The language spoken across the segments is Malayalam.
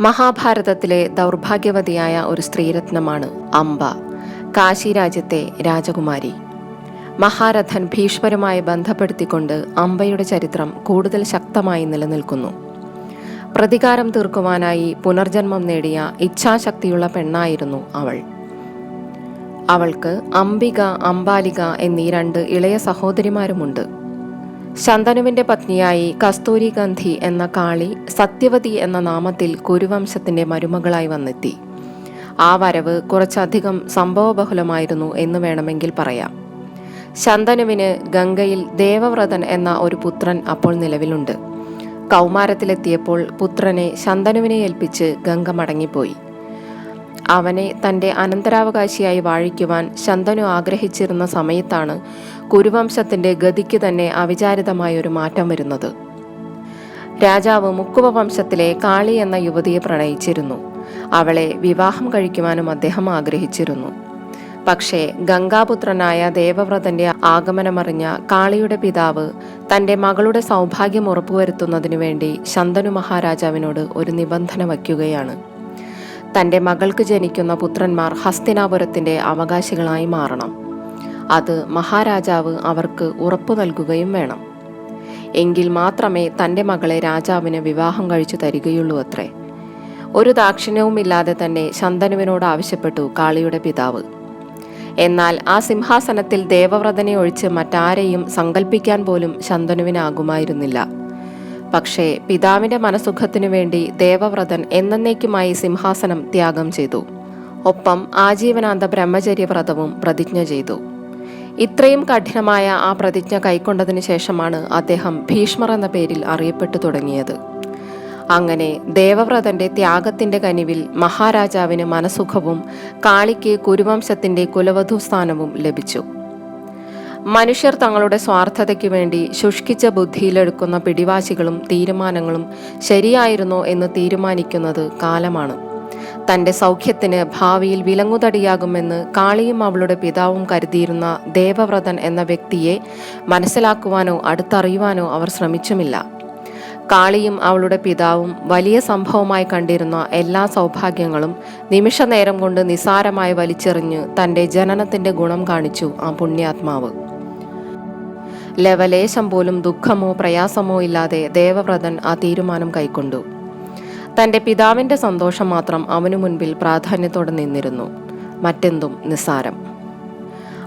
മഹാഭാരതത്തിലെ ദൗർഭാഗ്യവതിയായ ഒരു സ്ത്രീരത്നമാണ് അംബ കാശി രാജ്യത്തെ രാജകുമാരി. മഹാരഥൻ ഭീഷ്മരുമായി ബന്ധപ്പെടുത്തിക്കൊണ്ട് അംബയുടെ ചരിത്രം കൂടുതൽ ശക്തമായി നിലനിൽക്കുന്നു. പ്രതികാരം തീർക്കുവാനായി പുനർജന്മം നേടിയ ഇച്ഛാശക്തിയുള്ള പെണ്ണായിരുന്നു അവൾ. അവൾക്ക് അംബിക അംബാലിക എന്നീ രണ്ട് ഇളയ സഹോദരിമാരുമുണ്ട്. ശന്തനുവിന്റെ പത്നിയായി കസ്തൂരി ഗന്ധി എന്ന കാളി സത്യവതി എന്ന നാമത്തിൽ കുരുവംശത്തിന്റെ മരുമകളായി വന്നെത്തി. ആ വരവ് കുറച്ചധികം സംഭവബഹുലമായിരുന്നു എന്ന് വേണമെങ്കിൽ പറയാം. ശന്തനുവിന് ഗംഗയിൽ ദേവവ്രതൻ എന്ന ഒരു പുത്രൻ അപ്പോൾ നിലവിലുണ്ട്. കൗമാരത്തിലെത്തിയപ്പോൾ പുത്രനെ ശന്തനുവിനെ ഏൽപ്പിച്ച് ഗംഗ മടങ്ങിപ്പോയി. അവനെ തന്റെ അനന്തരാവകാശിയായി വാഴിക്കുവാൻ ശന്തനു ആഗ്രഹിച്ചിരുന്ന സമയത്താണ് കുരുവംശത്തിന്റെ ഗതിക്ക് തന്നെ അവിചാരിതമായൊരു മാറ്റം വരുന്നത്. രാജാവ് മുക്കുവ വംശത്തിലെ കാളി എന്ന യുവതിയെ പ്രണയിച്ചിരുന്നു. അവളെ വിവാഹം കഴിക്കുവാനും അദ്ദേഹം ആഗ്രഹിച്ചിരുന്നു. പക്ഷേ ഗംഗാപുത്രനായ ദേവവ്രതന്റെ ആഗമനമറിഞ്ഞ കാളിയുടെ പിതാവ് തന്റെ മകളുടെ സൗഭാഗ്യം ഉറപ്പുവരുത്തുന്നതിനു വേണ്ടി ശന്തനു മഹാരാജാവിനോട് ഒരു നിബന്ധന വയ്ക്കുകയാണ്. തന്റെ മകൾക്ക് ജനിക്കുന്ന പുത്രന്മാർ ഹസ്തിനാപുരത്തിന്റെ അവകാശികളായി മാറണം. അത് മഹാരാജാവ് അവർക്ക് ഉറപ്പു നൽകുകയും വേണം. എങ്കിൽ മാത്രമേ തന്റെ മകളെ രാജാവിന് വിവാഹം കഴിച്ചു തരികയുള്ളൂ അത്രേ. ഒരു ദാക്ഷിണ്യവുമില്ലാതെ തന്നെ ശന്തനുവിനോട് ആവശ്യപ്പെട്ടു കാളിയുടെ പിതാവ്. എന്നാൽ ആ സിംഹാസനത്തിൽ ദേവവ്രതനെ ഒഴിച്ച് മറ്റാരെയും സങ്കല്പിക്കാൻ പോലും ശന്തനുവിനാകുമായിരുന്നില്ല. പക്ഷേ പിതാവിന്റെ മനസുഖത്തിനു വേണ്ടി ദേവവ്രതൻ എന്നേക്കുമായി സിംഹാസനം ത്യാഗം ചെയ്തു. ഒപ്പം ആജീവനാന്ത ബ്രഹ്മചര്യ വ്രതവും പ്രതിജ്ഞ ചെയ്തു. ഇത്രയും കഠിനമായ ആ പ്രതിജ്ഞ കൈക്കൊണ്ടതിനു ശേഷമാണ് അദ്ദേഹം ഭീഷ്മർ എന്ന പേരിൽ അറിയപ്പെട്ടു തുടങ്ങിയത്. അങ്ങനെ ദേവവ്രതന്റെ ത്യാഗത്തിന്റെ കനിവിൽ മഹാരാജാവിന് മനസുഖവും കാളിക്ക് കുരുവംശത്തിന്റെ കുലവധു സ്ഥാനവും ലഭിച്ചു. മനുഷ്യർ തങ്ങളുടെ സ്വാർത്ഥതയ്ക്ക് വേണ്ടി ശുഷ്കിച്ച ബുദ്ധിയിലെടുക്കുന്ന പിടിവാശികളും തീരുമാനങ്ങളും ശരിയായിരുന്നോ എന്ന് തീരുമാനിക്കുന്നത് കാലമാണ്. തന്റെ സൗഖ്യത്തിന് ഭാവിയിൽ വിലങ്ങുതടിയാകുമെന്ന് കാളിയും അവളുടെ പിതാവും കരുതിയിരുന്ന ദേവവ്രതൻ എന്ന വ്യക്തിയെ മനസ്സിലാക്കുവാനോ അടുത്തറിയുവാനോ അവർ ശ്രമിച്ചുമില്ല. കാളിയും അവളുടെ പിതാവും വലിയ സംഭവമായി കണ്ടിരുന്ന എല്ലാ സൗഭാഗ്യങ്ങളും നിമിഷനേരം കൊണ്ട് നിസാരമായി വലിച്ചെറിഞ്ഞ് തന്റെ ജനനത്തിന്റെ ഗുണം കാണിച്ചു ആ പുണ്യാത്മാവ്. ലവലേശം പോലും ദുഃഖമോ പ്രയാസമോ ഇല്ലാതെ ദേവവ്രതൻ ആ തീരുമാനം കൈക്കൊണ്ടു. തന്റെ പിതാവിന്റെ സന്തോഷം മാത്രം അവനു മുൻപിൽ പ്രാധാന്യത്തോടെ നിന്നിരുന്നു. മറ്റെന്തും നിസ്സാരം.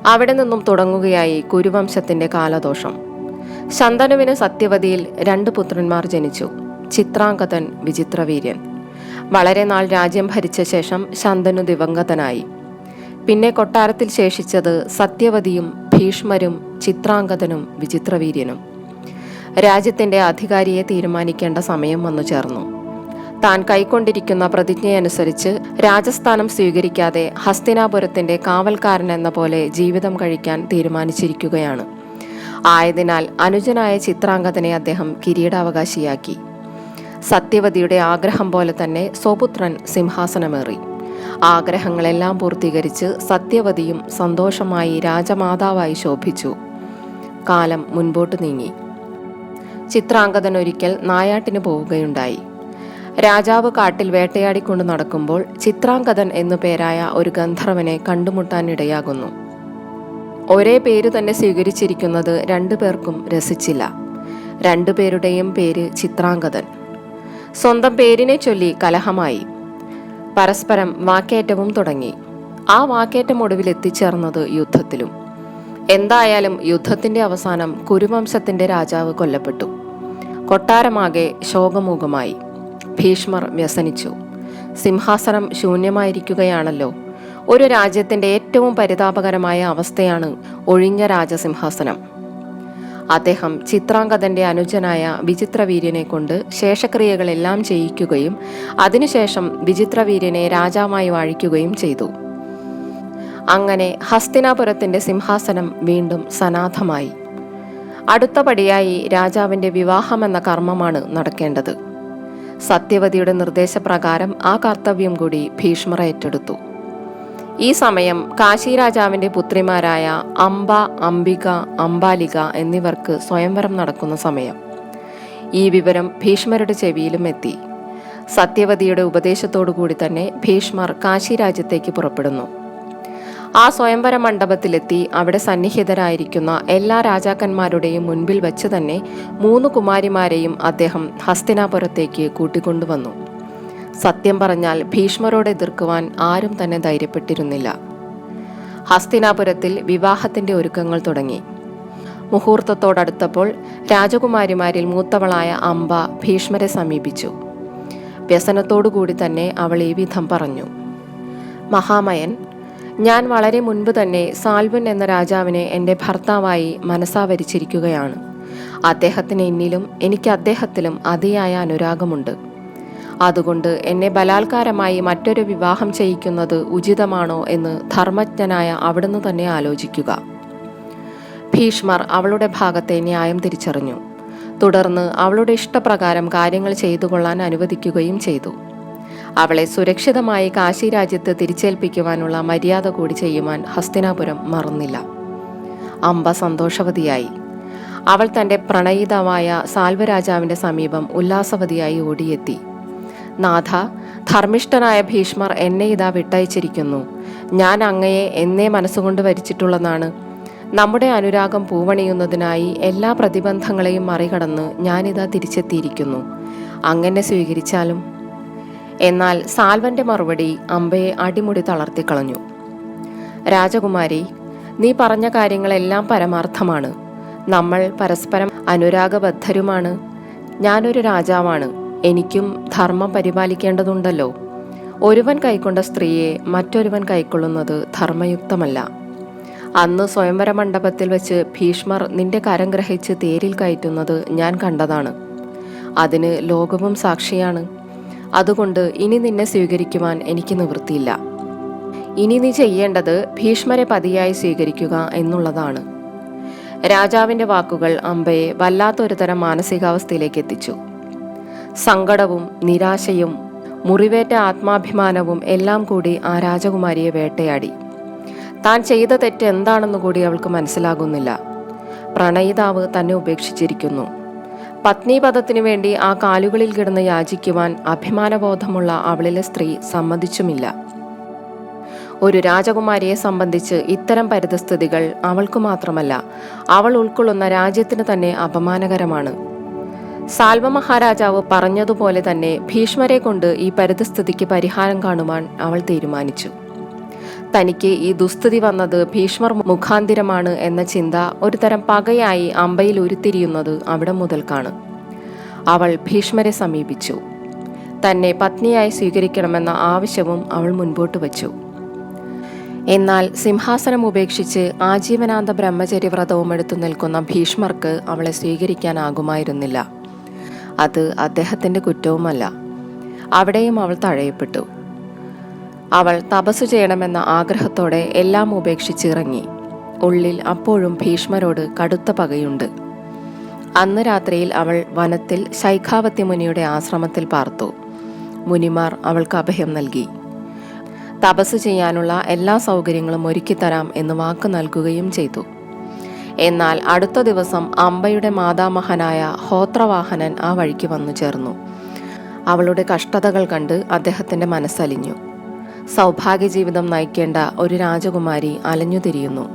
അവിടെ നിന്നും തുടങ്ങുകയായി കുരുവംശത്തിന്റെ കാലദോഷം. ശന്തനുവിന് സത്യവതിയിൽ രണ്ട് പുത്രന്മാർ ജനിച്ചു. ചിത്രാംഗതൻ വിചിത്രവീര്യൻ. വളരെ നാൾ രാജ്യം ഭരിച്ച ശേഷം ശന്തനു ദിവംഗതനായി. പിന്നെ കൊട്ടാരത്തിൽ ശേഷിച്ചത് സത്യവതിയും ഭീഷ്മരും ചിത്രാംഗതനും വിചിത്രവീര്യനും. രാജ്യത്തിന്റെ അധികാരിയെ തീരുമാനിക്കേണ്ട സമയം വന്നു ചേർന്നു. താൻ കൈക്കൊണ്ടിരിക്കുന്ന പ്രതിജ്ഞയനുസരിച്ച് രാജസ്ഥാനം സ്വീകരിക്കാതെ ഹസ്തിനാപുരത്തിന്റെ കാവൽക്കാരൻ എന്ന പോലെ ജീവിതം കഴിക്കാൻ തീരുമാനിച്ചിരിക്കുകയാണ്. ആയതിനാൽ അനുജനായ ചിത്രാംഗതനെ അദ്ദേഹം കിരീടാവകാശിയാക്കി. സത്യവതിയുടെ ആഗ്രഹം പോലെ തന്നെ സ്വപുത്രൻ സിംഹാസനമേറി. ആഗ്രഹങ്ങളെല്ലാം പൂർത്തീകരിച്ച് സത്യവതിയും സന്തോഷമായി രാജമാതാവായി ശോഭിച്ചു. കാലം മുൻപോട്ട് നീങ്ങി. ചിത്രാംഗതൻ ഒരിക്കൽ നായാട്ടിന് പോവുകയുണ്ടായി. രാജാവ് കാട്ടിൽ വേട്ടയാടിക്കൊണ്ട് നടക്കുമ്പോൾ ചിത്രാംഗതൻ എന്നു പേരായ ഒരു ഗന്ധർവനെ കണ്ടുമുട്ടാനിടയാകുന്നു ഒരേ പേര് തന്നെ സ്വീകരിച്ചിരിക്കുന്നത് രണ്ടു പേർക്കും രസിച്ചില്ല. രണ്ടുപേരുടെയും പേര് ചിത്രാംഗതൻ സ്വന്തം പേരിനെ ചൊല്ലി കലഹമായി. പരസ്പരം വാക്കേറ്റവും തുടങ്ങി. ആ വാക്കേറ്റം ഒടുവിൽ എത്തിച്ചേർന്നത് യുദ്ധത്തിലും. എന്തായാലും യുദ്ധത്തിന്റെ അവസാനം കുരുവംശത്തിന്റെ രാജാവ് കൊല്ലപ്പെട്ടു. കൊട്ടാരമാകെ ശോകമൂകമായി. ഭീഷ്മർ വ്യസനിച്ചു. സിംഹാസനം ശൂന്യമായിരിക്കുകയാണല്ലോ. ഒരു രാജ്യത്തിന്റെ ഏറ്റവും പരിതാപകരമായ അവസ്ഥയാണ് ഒഴിഞ്ഞ രാജസിംഹാസനം. അദ്ദേഹം ചിത്രാംഗതന്റെ അനുജനായ വിചിത്രവീര്യനെ കൊണ്ട് ശേഷക്രിയകളെല്ലാം ചെയ്യിക്കുകയും അതിനുശേഷം വിചിത്രവീര്യനെ രാജാവായി വാഴിക്കുകയും ചെയ്തു. അങ്ങനെ ഹസ്തിനാപുരത്തിന്റെ സിംഹാസനം വീണ്ടും സനാഥമായി അടുത്ത പടിയായി രാജാവിന്റെ വിവാഹമെന്ന കർമ്മമാണ് നടക്കേണ്ടത്. സത്യവതിയുടെ നിർദ്ദേശപ്രകാരം ആ കർത്തവ്യം കൂടി ഭീഷ്മർ ഏറ്റെടുത്തു. ഈ സമയം കാശി രാജാവിന്റെ പുത്രിമാരായ അംബ അംബിക അംബാലിക എന്നിവർക്ക് സ്വയംവരം നടക്കുന്ന സമയം. ഈ വിവരം ഭീഷ്മരുടെ ചെവിയിലും എത്തി. സത്യവതിയുടെ ഉപദേശത്തോടു കൂടി തന്നെ ഭീഷ്മർ കാശി രാജ്യത്തേക്ക് പുറപ്പെടുന്നു. ആ സ്വയംവര മണ്ഡപത്തിലെത്തി അവിടെ സന്നിഹിതരായിരിക്കുന്ന എല്ലാ രാജാക്കന്മാരുടെയും മുൻപിൽ വെച്ച് തന്നെ മൂന്ന് കുമാരിമാരെയും അദ്ദേഹം ഹസ്തിനാപുരത്തേക്ക് കൂട്ടിക്കൊണ്ടുവന്നു. സത്യം പറഞ്ഞാൽ ഭീഷ്മരോട് എതിർക്കുവാൻ ആരും തന്നെ ധൈര്യപ്പെട്ടിരുന്നില്ല. ഹസ്തിനാപുരത്തിൽ വിവാഹത്തിന്റെ ഒരുക്കങ്ങൾ തുടങ്ങി. മുഹൂർത്തത്തോടടുത്തപ്പോൾ രാജകുമാരിമാരിൽ മൂത്തവളായ അംബ ഭീഷ്മരെ സമീപിച്ചു. വ്യസനത്തോടുകൂടി തന്നെ അവൾ ഈ വിധം പറഞ്ഞു. മഹാമയൻ ഞാൻ വളരെ മുൻപ് തന്നെ സാൽവൻ എന്ന രാജാവിനെ എന്റെ ഭർത്താവായി മനസ്സാവരിച്ചിരിക്കുകയാണ്. അദ്ദേഹത്തിന് എന്നിലും എനിക്ക് അദ്ദേഹത്തിലും അതിയായ അനുരാഗമുണ്ട്. അതുകൊണ്ട് എന്നെ ബലാത്കാരമായി മറ്റൊരു വിവാഹം ചെയ്യിക്കുന്നത് ഉചിതമാണോ എന്ന് ധർമ്മജ്ഞനായ അവിടുന്ന് തന്നെ ആലോചിക്കുക. ഭീഷ്മർ അവളുടെ ഭാഗത്തെ ന്യായം തിരിച്ചറിഞ്ഞു. തുടർന്ന് അവളുടെ ഇഷ്ടപ്രകാരം കാര്യങ്ങൾ ചെയ്തു കൊള്ളാൻ അനുവദിക്കുകയും ചെയ്തു. അവളെ സുരക്ഷിതമായി കാശി രാജ്യത്ത് തിരിച്ചേൽപ്പിക്കുവാനുള്ള മര്യാദ കൂടി ചെയ്യുവാൻ ഹസ്തിനാപുരം മറന്നില്ല. അംബ സന്തോഷവതിയായി. അവൾ തന്റെ പ്രണയിതാവായ സാൽവരാജാവിന്റെ സമീപം ഉല്ലാസവതിയായി ഓടിയെത്തി. നാഥ ധർമ്മിഷ്ഠനായ ഭീഷ്മർ എന്നെ ഇതാ വിട്ടയച്ചിരിക്കുന്നു. ഞാൻ അങ്ങയെ എന്നേ മനസ്സുകൊണ്ട് വരിച്ചിട്ടുള്ളതാണ്. നമ്മുടെ അനുരാഗം പൂവണിയുന്നതിനായി എല്ലാ പ്രതിബന്ധങ്ങളെയും മറികടന്ന് ഞാനിതാ തിരിച്ചെത്തിയിരിക്കുന്നു. അങ്ങനെ സ്വീകരിച്ചാലും? എന്നാൽ സാൽവന്റെ മറുപടി അമ്പയെ അടിമുടി തളർത്തിക്കളഞ്ഞു. രാജകുമാരി നീ പറഞ്ഞ കാര്യങ്ങളെല്ലാം പരമാർത്ഥമാണ്. നമ്മൾ പരസ്പരം അനുരാഗബദ്ധരുമാണ്. ഞാനൊരു രാജാവാണ്. എനിക്കും ധർമ്മം പരിപാലിക്കേണ്ടതുണ്ടല്ലോ. ഒരുവൻ കൈക്കൊണ്ട സ്ത്രീയെ മറ്റൊരുവൻ കൈക്കൊള്ളുന്നത് ധർമ്മയുക്തമല്ല. അന്ന് സ്വയംവര മണ്ഡപത്തിൽ വെച്ച് ഭീഷ്മർ നിന്റെ കരം ഗ്രഹിച്ച് തേരിൽ കയറ്റുന്നത് ഞാൻ കണ്ടതാണ്. അതിന് ലോകവും സാക്ഷിയാണ്. അതുകൊണ്ട് ഇനി നിന്നെ സ്വീകരിക്കുവാൻ എനിക്ക് നിവൃത്തിയില്ല. ഇനി നീ ചെയ്യേണ്ടത് ഭീഷ്മരെ പതിയായി സ്വീകരിക്കുക എന്നുള്ളതാണ്. രാജാവിന്റെ വാക്കുകൾ അമ്പയെ വല്ലാത്തൊരു തരം മാനസികാവസ്ഥയിലേക്ക് എത്തിച്ചു. സങ്കടവും നിരാശയും മുറിവേറ്റ ആത്മാഭിമാനവും എല്ലാം കൂടി ആ രാജകുമാരിയെ വേട്ടയാടി. താൻ ചെയ്ത തെറ്റ് എന്താണെന്ന് കൂടി അവൾക്ക് മനസ്സിലാകുന്നില്ല. പ്രണയിതാവ് തന്നെ ഉപേക്ഷിച്ചിരിക്കുന്നു. പത്നി പദത്തിനു വേണ്ടി ആ കാലുകളിൽ കിടന്ന് യാചിക്കുവാൻ അഭിമാനബോധമുള്ള അവളിലെ സ്ത്രീ സമ്മതിച്ചുമില്ല. ഒരു രാജകുമാരിയെ സംബന്ധിച്ച് ഇത്തരം പരിതസ്ഥിതികൾ അവൾക്ക് മാത്രമല്ല അവൾ ഉൾക്കൊള്ളുന്ന രാജ്യത്തിന് തന്നെ അപമാനകരമാണ്. സാൽവ മഹാരാജാവ് പറഞ്ഞതുപോലെ തന്നെ ഭീഷ്മരെ കൊണ്ട് ഈ പരിതസ്ഥിതിക്ക് പരിഹാരം കാണുവാൻ അവൾ തീരുമാനിച്ചു. തനിക്ക് ഈ ദുസ്ഥിതി വന്നത് ഭീഷ്മർ മുഖാന്തിരമാണ് എന്ന ചിന്ത ഒരു തരം പകയായി അമ്പയിൽ ഉരുത്തിരിയുന്നത് അവിടെ മുതൽക്കാണ്. അവൾ ഭീഷ്മരെ സമീപിച്ചു. തന്നെ പത്നിയായി സ്വീകരിക്കണമെന്ന ആവശ്യവും അവൾ മുൻപോട്ട് വച്ചു. എന്നാൽ സിംഹാസനം ഉപേക്ഷിച്ച് ആജീവനാന്ത ബ്രഹ്മചര്യവ്രതവും എടുത്തു നിൽക്കുന്ന ഭീഷ്മർക്ക് അവളെ സ്വീകരിക്കാനാകുമായിരുന്നില്ല. അത് അദ്ദേഹത്തിന്റെ കുറ്റവുമല്ല. അവിടെയും അവൾ തഴയപ്പെട്ടു. അവൾ തപസ് ചെയ്യണമെന്ന ആഗ്രഹത്തോടെ എല്ലാം ഉപേക്ഷിച്ചിറങ്ങി. ഉള്ളിൽ അപ്പോഴും ഭീഷ്മരോട് കടുത്ത പകയുണ്ട്. അന്ന് രാത്രിയിൽ അവൾ വനത്തിൽ ശൈഖാവത്തി മുനിയുടെ ആശ്രമത്തിൽ പാർത്തു. മുനിമാർ അവൾക്ക് അഭയം നൽകി. തപസ് ചെയ്യാനുള്ള എല്ലാ സൗകര്യങ്ങളും ഒരുക്കിത്തരാം എന്ന് വാക്ക് നൽകുകയും ചെയ്തു. എന്നാൽ അടുത്ത ദിവസം അമ്പയുടെ മാതാമഹനായ ഹോത്രവാഹനൻ ആ വഴിക്ക് വന്നു ചേർന്നു. അവളുടെ കഷ്ടതകൾ കണ്ട് അദ്ദേഹത്തിന്റെ മനസ്സലിഞ്ഞു. സൗഭാഗ്യ ജീവിതം നയിക്കേണ്ട ഒരു രാജകുമാരി അലഞ്ഞുതിരിയുന്നു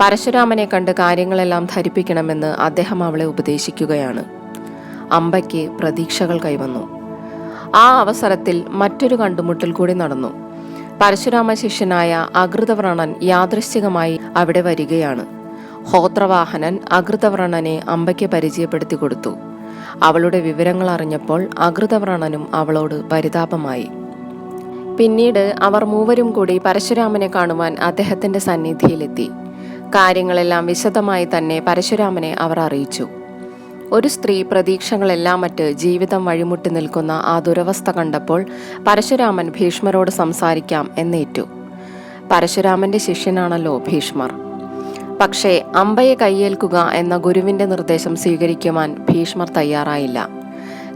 പരശുരാമനെ കണ്ട് കാര്യങ്ങളെല്ലാം ധരിപ്പിക്കണമെന്ന് അദ്ദേഹം അവളെ ഉപദേശിക്കുകയാണ്. അമ്പയ്ക്ക് പ്രതീക്ഷകൾ കൈവന്നു. ആ അവസരത്തിൽ മറ്റൊരു കണ്ടുമുട്ടൽ കൂടി നടന്നു. പരശുരാമ ശിഷ്യനായ അകൃതവ്രണൻ യാദൃശ്ചികമായി അവിടെ വരികയാണ്. ഹോത്രവാഹനൻ അകൃതവ്രണനെ അമ്പയ്ക്ക് പരിചയപ്പെടുത്തി കൊടുത്തു. അവളുടെ വിവരങ്ങൾ അറിഞ്ഞപ്പോൾ അകൃതവ്രണനും അവളോട് പരിതാപമായി. പിന്നീട് അവർ മൂവരും കൂടി പരശുരാമനെ കാണുവാൻ അദ്ദേഹത്തിന്റെ സന്നിധിയിലെത്തി. കാര്യങ്ങളെല്ലാം വിശദമായി തന്നെ പരശുരാമനെ അവർ അറിയിച്ചു. ഒരു സ്ത്രീ പ്രതീക്ഷകളെല്ലാം മറ്റ് ജീവിതം വഴിമുട്ടി നിൽക്കുന്ന ആ ദുരവസ്ഥ കണ്ടപ്പോൾ പരശുരാമൻ ഭീഷ്മരോട് സംസാരിക്കാം എന്നേറ്റു. പരശുരാമന്റെ ശിഷ്യനാണല്ലോ ഭീഷ്മർ. പക്ഷേ അമ്പയെ കയ്യേൽക്കുക എന്ന ഗുരുവിന്റെ നിർദ്ദേശം സ്വീകരിക്കുവാൻ ഭീഷ്മർ തയ്യാറായില്ല.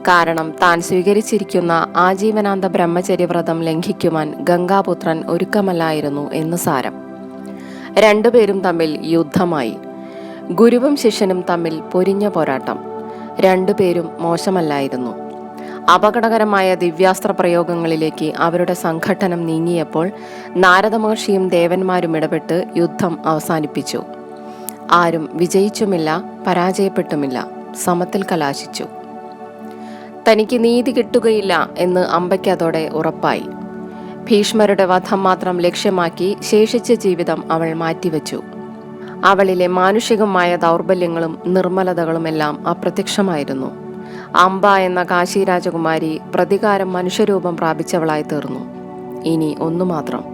കാരണം താൻ സ്വീകരിച്ചിരിക്കുന്ന ആജീവനാന്ത ബ്രഹ്മചര്യവ്രതം ലംഘിക്കുവാൻ ഗംഗാപുത്രൻ ഒരുക്കമല്ലായിരുന്നു എന്ന് സാരം. രണ്ടുപേരും തമ്മിൽ യുദ്ധമായി. ഗുരുവും ശിഷ്യനും തമ്മിൽ പൊരിഞ്ഞ പോരാട്ടം. രണ്ടുപേരും മോശമല്ലായിരുന്നു. അപകടകരമായ ദിവ്യാസ്ത്ര പ്രയോഗങ്ങളിലേക്ക് അവരുടെ സംഘട്ടനം നീങ്ങിയപ്പോൾ നാരദമഹർഷിയും ദേവന്മാരും ഇടപെട്ട് യുദ്ധം അവസാനിപ്പിച്ചു. ആരും വിജയിച്ചുമില്ല പരാജയപ്പെട്ടുമില്ല സമത്തിൽ കലാശിച്ചു. തനിക്ക് നീതി കിട്ടുകയില്ല എന്ന് അമ്പയ്ക്ക് അതോടെ ഉറപ്പായി. ഭീഷ്മരുടെ വധം മാത്രം ലക്ഷ്യമാക്കി ശേഷിച്ച ജീവിതം അവൾ മാറ്റിവെച്ചു. അവളിലെ മാനുഷികമായ ദൗർബല്യങ്ങളും നിർമ്മലതകളുമെല്ലാം അപ്രത്യക്ഷമായിരുന്നു. അംബ എന്ന കാശി രാജകുമാരി പ്രതികാരം മനുഷ്യരൂപം പ്രാപിച്ചവളായി തീർന്നു. ഇനി ഒന്നു മാത്രം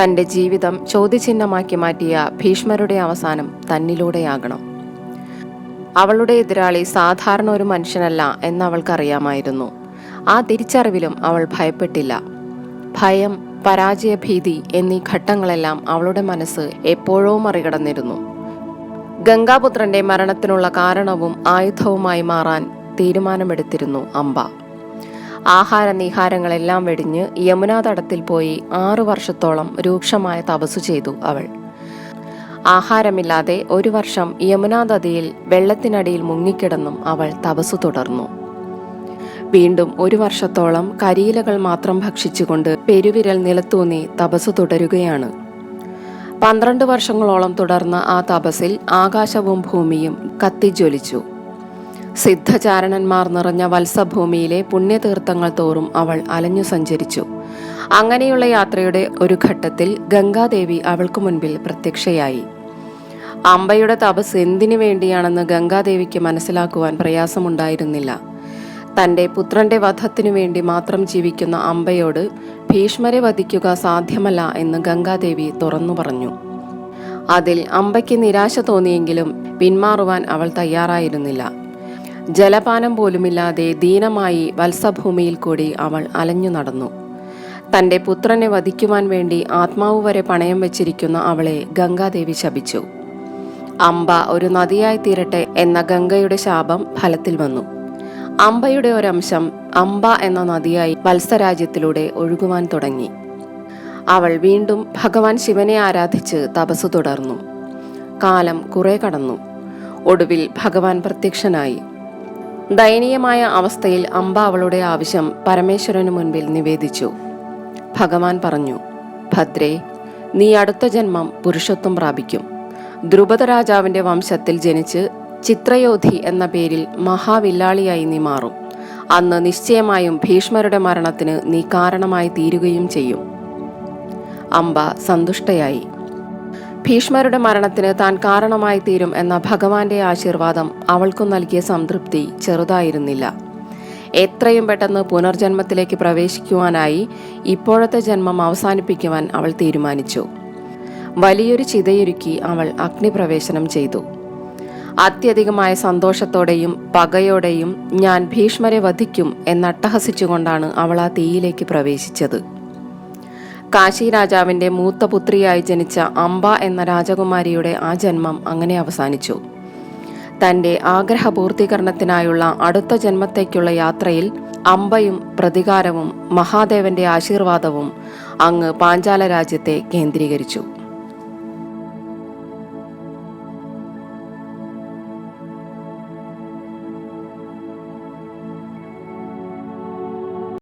തന്റെ ജീവിതം ചോദ്യചിഹ്നമാക്കി മാറ്റിയ ഭീഷ്മരുടെ അവസാനം തന്നിലൂടെയാകണം. അവളുടെ എതിരാളി സാധാരണ ഒരു മനുഷ്യനല്ല എന്നവൾക്കറിയാമായിരുന്നു. ആ തിരിച്ചറിവിലും അവൾ ഭയപ്പെട്ടില്ല. ഭയം പരാജയഭീതി എന്നീ ഘട്ടങ്ങളെല്ലാം അവളുടെ മനസ്സ് എപ്പോഴോ മറികടന്നിരുന്നു. ഗംഗാപുത്രന്റെ മരണത്തിനുള്ള കാരണവും ആയുധവുമായി മാറാൻ തീരുമാനമെടുത്തിരുന്നു അംബ. ആഹാര നിഹാരങ്ങളെല്ലാം വെടിഞ്ഞ് യമുനാ തടത്തിൽ പോയി ആറു വർഷത്തോളം രൂക്ഷമായ തപസ്സു ചെയ്തു അവൾ. ആഹാരമില്ലാതെ ഒരു വർഷം യമുനാ നദിയിൽ വെള്ളത്തിനടിയിൽ മുങ്ങിക്കിടന്നും അവൾ തപസ്സു തുടർന്നു. വീണ്ടും ഒരു വർഷത്തോളം കരിയിലകൾ മാത്രം ഭക്ഷിച്ചുകൊണ്ട് പെരുവിരൽ നിലത്തൂന്നി തപസ്സു തുടരുകയാണ്. പന്ത്രണ്ട് വർഷങ്ങളോളം തുടർന്ന ആ തപസ്സിൽ ആകാശവും ഭൂമിയും കത്തിജ്വലിച്ചു. സിദ്ധചാരണന്മാർ നിറഞ്ഞ വത്സഭൂമിയിലെ പുണ്യതീർത്ഥങ്ങൾ തോറും അവൾ അലഞ്ഞു സഞ്ചരിച്ചു. അങ്ങനെയുള്ള യാത്രയുടെ ഒരു ഘട്ടത്തിൽ ഗംഗാദേവി അവൾക്ക് മുൻപിൽ പ്രത്യക്ഷയായി. അമ്പയുടെ തപസ് എന്തിനു വേണ്ടിയാണെന്ന് ഗംഗാദേവിക്ക് മനസ്സിലാക്കുവാൻ പ്രയാസമുണ്ടായിരുന്നില്ല. തന്റെ പുത്രന്റെ വധത്തിനു വേണ്ടി മാത്രം ജീവിക്കുന്ന അമ്പയോട് ഭീഷ്മരെ വധിക്കുക സാധ്യമല്ല എന്ന് ഗംഗാദേവി തുറന്നു പറഞ്ഞു. അതിൽ അമ്പയ്ക്ക് നിരാശ തോന്നിയെങ്കിലും പിന്മാറുവാൻ അവൾ തയ്യാറായിരുന്നില്ല. ജലപാനം പോലുമില്ലാതെ ദീനമായി വത്സഭൂമിയിൽ കൂടി അവൾ അലഞ്ഞു നടന്നു. തന്റെ പുത്രനെ വധിക്കുവാൻ വേണ്ടി ആത്മാവ് വരെ പണയം വെച്ചിരിക്കുന്ന അവളെ ഗംഗാദേവി ശപിച്ചു. അമ്പ ഒരു നദിയായി തീരട്ടെ എന്ന ഗംഗയുടെ ശാപം ഫലത്തിൽ വന്നു. അമ്പയുടെ ഒരംശം അമ്പ എന്ന നദിയായി വത്സരാജ്യത്തിലൂടെ ഒഴുകുവാൻ തുടങ്ങി. അവൾ വീണ്ടും ഭഗവാൻ ശിവനെ ആരാധിച്ച് തപസ് തുടർന്നു. കാലം കുറെ കടന്നു. ഒടുവിൽ ഭഗവാൻ പ്രത്യക്ഷനായി. ദയനീയമായ അവസ്ഥയിൽ അമ്പ അവളുടെ ആവശ്യം പരമേശ്വരനു മുൻപിൽ നിവേദിച്ചു. ഭഗവാൻ പറഞ്ഞു ഭദ്രേ നീ അടുത്ത ജന്മം പുരുഷത്വം പ്രാപിക്കും. ദ്രുപദ രാജാവിന്റെ വംശത്തിൽ ജനിച്ച് ചിത്രയോധി എന്ന പേരിൽ മഹാവില്ലാളിയായി നീ മാറും. അന്ന് നിശ്ചയമായും ഭീഷ്മരുടെ മരണത്തിന് നീ കാരണമായി തീരുകയും ചെയ്യും. അംബ സന്തുഷ്ടയായി. ഭീഷ്മരുടെ മരണത്തിന് താൻ കാരണമായി തീരും എന്ന ഭഗവാന്റെ ആശീർവാദം അവൾക്കു നൽകിയ സംതൃപ്തി ചെറുതായിരുന്നില്ല. എത്രയും പെട്ടെന്ന് പുനർജന്മത്തിലേക്ക് പ്രവേശിക്കുവാനായി ഇപ്പോഴത്തെ ജന്മം അവസാനിപ്പിക്കുവാൻ അവൾ തീരുമാനിച്ചു. വലിയൊരു ചിതയൊരുക്കി അവൾ അഗ്നിപ്രവേശനം ചെയ്തു. അത്യധികമായ സന്തോഷത്തോടെയും പകയോടെയും ഞാൻ ഭീഷ്മരെ വധിക്കും എന്നട്ടഹസിച്ചുകൊണ്ടാണ് അവൾ ആ തീയിലേക്ക് പ്രവേശിച്ചത്. കാശി രാജാവിന്റെ മൂത്ത പുത്രിയായി ജനിച്ച അംബ എന്ന രാജകുമാരിയുടെ ആ ജന്മം അങ്ങനെ അവസാനിച്ചു. തന്റെ ആഗ്രഹപൂർത്തീകരണത്തിനായുള്ള അടുത്ത ജന്മത്തേക്കുള്ള യാത്രയിൽ അംബയും പ്രതികാരവും മഹാദേവന്റെ ആശീർവാദവും അങ്ങ് പാഞ്ചാല രാജ്യത്തെ കേന്ദ്രീകരിച്ചു.